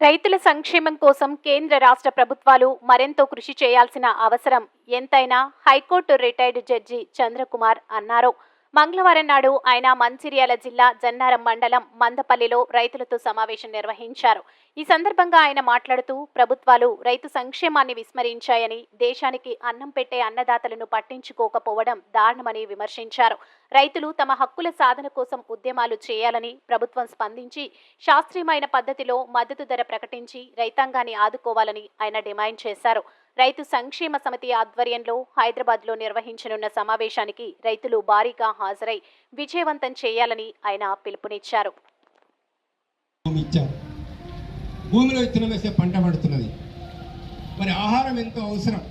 రైతుల సంక్షేమం కోసం కేంద్ర రాష్ట్ర ప్రభుత్వాలు మరెంతో కృషి చేయాల్సిన అవసరం ఎంతైనా హైకోర్టు రిటైర్డ్ జడ్జి చంద్రకుమార్ అన్నారు. మంగళవారం నాడు ఆయన మంచిర్యాల జిల్లా జన్నారం మండలం మందపల్లిలో రైతులతో సమావేశం నిర్వహించారు. ఈ సందర్భంగా ఆయన మాట్లాడుతూ ప్రభుత్వాలు రైతు సంక్షేమాన్ని విస్మరించాయని దేశానికి అన్నం పెట్టే అన్నదాతలను పట్టించుకోకపోవడం దారుణమని విమర్శించారు. రైతులు తమ హక్కుల సాధన కోసం ఉద్యమాలు చేయాలని ప్రభుత్వం స్పందించి శాస్త్రీయమైన పద్ధతిలో మద్దతు ధర ప్రకటించి రైతాంగాన్ని ఆదుకోవాలని ఆయన డిమాండ్ చేశారు. రైతు సంక్షేమ సమితి ఆధ్వర్యంలో హైదరాబాద్లో నిర్వహించనున్న సమావేశానికి రైతులు భారీగా హాజరై విజయవంతం చేయాలని ఆయన పిలుపునిచ్చారు. భూమిలో విత్తనం వేసే పంట పడుతున్నది. మరి ఆహారం ఎంతో అవసరం.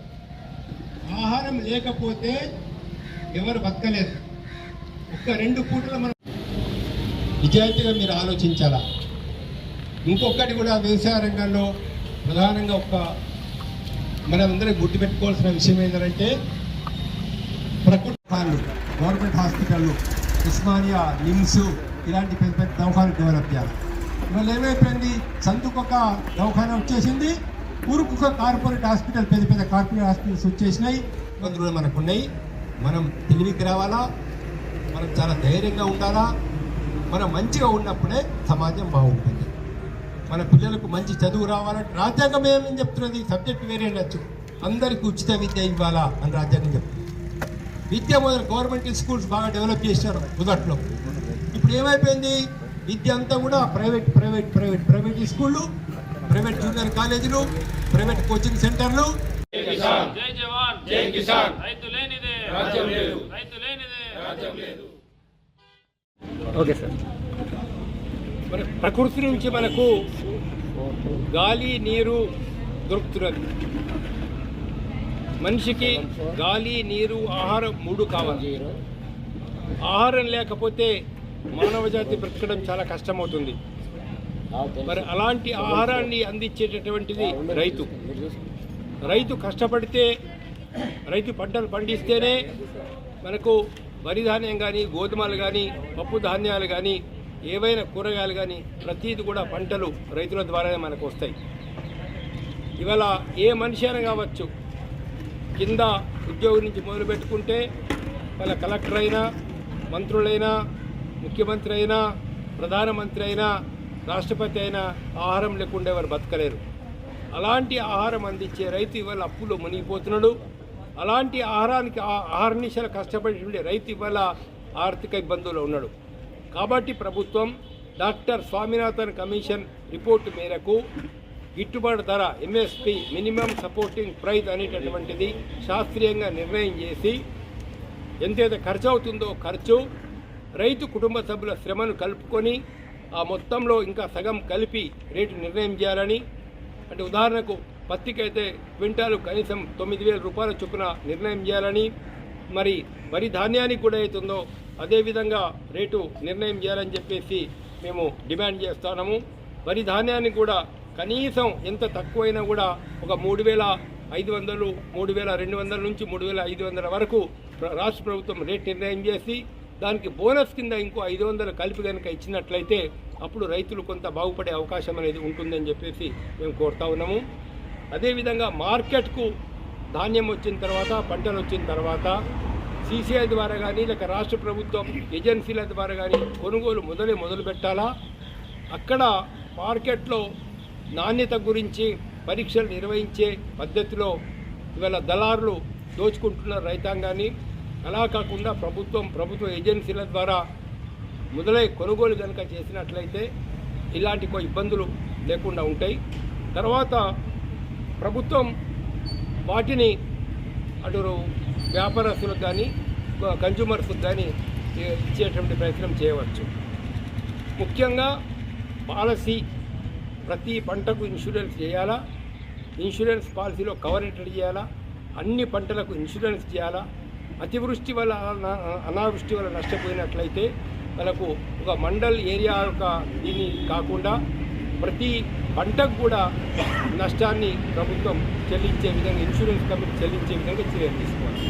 ఆహారం లేకపోతే ఎవరు బతకలేదు ఒక్క రెండు పూటలు మనం నిజాయితీగా మీరు ఆలోచించాలా? ఇంకొకటి కూడా వ్యవసాయ రంగంలో ప్రధానంగా ఒక మనమందరం గుర్తుపెట్టుకోవాల్సిన విషయం ఏంటంటే ప్రకృతి గవర్నమెంట్ హాస్పిటళ్ళు ఉస్మానియా నిమ్స్ ఇలాంటి పెద్ద పెద్ద దవాఖాలు డెవలప్ చేయాలి. ఇవాళ ఏమైపోయింది? చందుకొక దవాఖాన వచ్చేసింది. ఊరుకు ఒక కార్పొరేట్ హాస్పిటల్ పెద్ద పెద్ద కార్పొరేట్ హాస్పిటల్స్ వచ్చేసినాయి. ఇబ్బందులు మనకున్నాయి మనకు ఉన్నాయి. మనం తెలివికి రావాలా? మనం చాలా ధైర్యంగా ఉండాలా? మనం మంచిగా ఉన్నప్పుడే సమాజం బాగుంటుంది. మన పిల్లలకు మంచి చదువు రావాలంటే రాజ్యాంగం ఏమని చెప్తున్నది? సబ్జెక్ట్ వేరే ఉండొచ్చు. అందరికీ ఉచిత విద్య ఇవ్వాలా అని రాజ్యాంగం చెప్తుంది. విద్య మొదలు గవర్నమెంట్ స్కూల్స్ బాగా డెవలప్ చేశారు మొదట్లో. ఇప్పుడు ఏమైపోయింది? విద్య అంతా కూడా ప్రైవేట్ ప్రైవేట్ ప్రైవేట్ ప్రైవేట్ స్కూళ్ళు ప్రైవేట్ జూనియర్ కాలేజీలు ప్రైవేట్ కోచింగ్ సెంటర్లు జై జవాన్. జై కిసాన్. రైతు లేనిదే. రాజ్యం లేదు. రైతు లేనిదే. రాజ్యం లేదు. Okay sir. మన ప్రకృతి నుంచి మనకు గాలి నీరు దొరుకుతున్నది. మనిషికి గాలి నీరు ఆహారం మూడు కావాలి. ఆహారం లేకపోతే మానవ జాతి బ్రతకడం చాలా కష్టమవుతుంది. మరి అలాంటి ఆహారాన్ని అందించేటటువంటిది రైతు. రైతు కష్టపడితే రైతు పంటలు పండిస్తేనే మనకు వరి ధాన్యం కానీ గోధుమలు కానీ పప్పు ధాన్యాలు కానీ ఏవైనా కూరగాయలు కానీ ప్రతీది కూడా పంటలు రైతుల ద్వారానే మనకు వస్తాయి. ఇవాళ ఏ మనిషి అయినా కావచ్చు కింద ఉద్యోగం నుంచి మొదలు పెట్టుకుంటే వాళ్ళ కలెక్టర్ అయినా మంత్రులైనా ముఖ్యమంత్రి అయినా ప్రధానమంత్రి అయినా రాష్ట్రపతి అయినా ఆహారం లేకుండా ఎవరు బతకలేరు. అలాంటి ఆహారం అందించే రైతు ఇవాళ అప్పులు మునిగిపోతున్నాడు. అలాంటి ఆహారానికి ఆ- ఆహార నిశలు కష్టపడేటువంటి రైతు ఇవాళ ఆర్థిక ఇబ్బందుల్లో ఉన్నాడు. కాబట్టి ప్రభుత్వం డాక్టర్ స్వామినాథన్ కమిషన్ రిపోర్టు మేరకు గిట్టుబాటు ధర ఎంఎస్పి మినిమం సపోర్టింగ్ ప్రైస్ అనేటటువంటిది శాస్త్రీయంగా నిర్ణయం చేసి ఎంతైతే ఖర్చు అవుతుందో ఖర్చు రైతు కుటుంబ సభ్యుల శ్రమను కలుపుకొని ఆ మొత్తంలో ఇంకా సగం కలిపి రేటు నిర్ణయం చేయాలని అంటే ఉదాహరణకు పత్తికి అయితే క్వింటాలు కనీసం తొమ్మిది వేల రూపాయల చొప్పున నిర్ణయం చేయాలని మరి వరి ధాన్యానికి కూడా అవుతుందో అదేవిధంగా రేటు నిర్ణయం చేయాలని చెప్పేసి మేము డిమాండ్ చేస్తున్నాము. వరి ధాన్యానికి కూడా కనీసం ఎంత తక్కువైనా కూడా ఒక మూడు వేల ఐదు వందలు మూడు వేల రెండు వందల నుంచి మూడు వేల ఐదు వందల వరకు రాష్ట్ర ప్రభుత్వం రేట్ నిర్ణయం చేసి దానికి బోనస్ కింద ఇంకో ఐదు వందలు కలిపి కనుక ఇచ్చినట్లయితే అప్పుడు రైతులు కొంత బాగుపడే అవకాశం అనేది ఉంటుందని చెప్పేసి మేము కోరుతా ఉన్నాము. అదేవిధంగా మార్కెట్కు ధాన్యం వచ్చిన తర్వాత పంటలు వచ్చిన తర్వాత సీసీఐ ద్వారా కానీ లేక రాష్ట్ర ప్రభుత్వం ఏజెన్సీల ద్వారా కానీ కొనుగోలు మొదలే మొదలు పెట్టాలా? అక్కడ మార్కెట్లో నాణ్యత గురించి పరీక్షలు నిర్వహించే పద్ధతిలో ఇవాళ దళారులు దోచుకుంటున్న రైతాంగాన్ని. అలా కాకుండా ప్రభుత్వం ప్రభుత్వ ఏజెన్సీల ద్వారా మొదలై కొనుగోలు కనుక చేసినట్లయితే ఇలాంటి కొ- ఇబ్బందులు లేకుండా ఉంటాయి. తర్వాత ప్రభుత్వం వాటిని అటు వ్యాపారస్తులకు కానీ కన్జ్యూమర్స్కి కానీ ఇచ్చేటువంటి ప్రయత్నం చేయవచ్చు. ముఖ్యంగా పాలసీ ప్రతి పంటకు ఇన్సూరెన్స్ చేయాలా? ఇన్సూరెన్స్ పాలసీలో కవర్ ఎట్లా చేయాలా అన్ని పంటలకు ఇన్సూరెన్స్ చేయాలా? అతివృష్టి వల్ల అనావృష్టి వల్ల నష్టపోయినట్లయితే వాళ్ళకు ఒక మండల్ ఏరియా యొక్క దీన్ని కాకుండా ప్రతి పంటకు కూడా నష్టాన్ని ప్రభుత్వం చెల్లించే విధంగా ఇన్సూరెన్స్ కంపెనీ చెల్లించే విధంగా చర్యలు తీసుకోవాలి.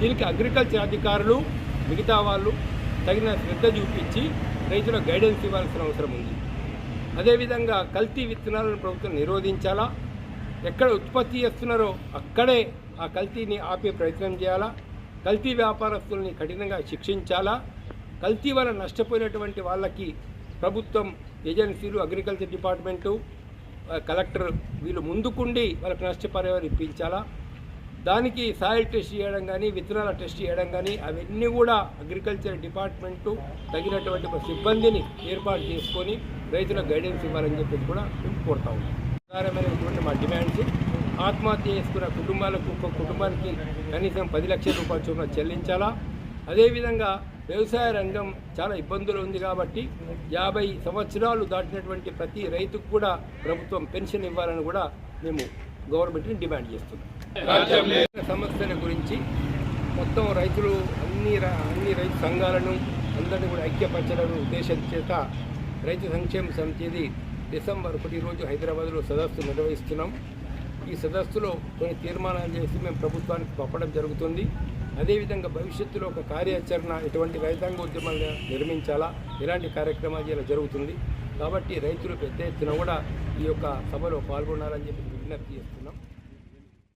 దీనికి అగ్రికల్చర్ అధికారులు మిగతా వాళ్ళు తగిన శ్రద్ధ చూపించి రైతులకు గైడెన్స్ ఇవ్వాల్సిన అవసరం ఉంది. అదేవిధంగా కల్తీ విత్తనాలను ప్రభుత్వం నిరోధించాలా? ఎక్కడ ఉత్పత్తి చేస్తున్నారో అక్కడే ఆ కల్తీని ఆపే ప్రయత్నం చేయాలా? కల్తీ వ్యాపారస్తుల్ని కఠినంగా శిక్షించాలా? కల్తీ వల్ల నష్టపోయినటువంటి వాళ్ళకి ప్రభుత్వం ఏజెన్సీలు అగ్రికల్చర్ డిపార్ట్మెంటు కలెక్టర్ వీళ్ళు ముందుకుండి వాళ్ళకి నష్టపరిహారం ఇప్పించాలా? దానికి సాయిల్ టెస్ట్ చేయడం కానీ విత్తనాల టెస్ట్ చేయడం కానీ అవన్నీ కూడా అగ్రికల్చర్ డిపార్ట్మెంటు తగినటువంటి ఒక సిబ్బందిని ఏర్పాటు చేసుకొని రైతుల గైడెన్స్ ఇవ్వాలని చెప్పేసి కూడా మేము కోరుతా ఉన్నాం. మా డిమాండ్స్ ఆత్మహత్య చేసుకున్న కుటుంబాలకు ఒక కుటుంబానికి కనీసం పది లక్షల రూపాయల చొప్పున చెల్లించాలా? అదేవిధంగా వ్యవసాయ రంగం చాలా ఇబ్బందులు ఉంది కాబట్టి యాభై సంవత్సరాలు దాటినటువంటి ప్రతి రైతుకు కూడా ప్రభుత్వం పెన్షన్ ఇవ్వాలని కూడా మేము గవర్నమెంట్ని డిమాండ్ చేస్తున్నాం. సమస్యల గురించి మొత్తం రైతులు అన్ని అన్ని రైతు సంఘాలను అందరినీ కూడా ఐక్యపరచడం ఉద్దేశం చేత రైతు సంక్షేమ సమితిది డిసెంబర్ ఒకటి రోజు హైదరాబాద్లో సదస్సు నిర్వహిస్తున్నాం. ఈ సదస్సులో కొన్ని తీర్మానాలు చేసి మేము ప్రభుత్వానికి పంపడం జరుగుతుంది. అదేవిధంగా భవిష్యత్తులో ఒక కార్యాచరణ ఎటువంటి రైతాంగ ఉద్యమాలు నిర్మించాలా? ఇలాంటి కార్యక్రమాలు ఇలా జరుగుతుంది. కాబట్టి రైతులు పెద్ద ఎత్తున కూడా ఈ యొక్క సభలో పాల్గొనాలని చెప్పి విజ్ఞప్తి చేస్తున్నాం.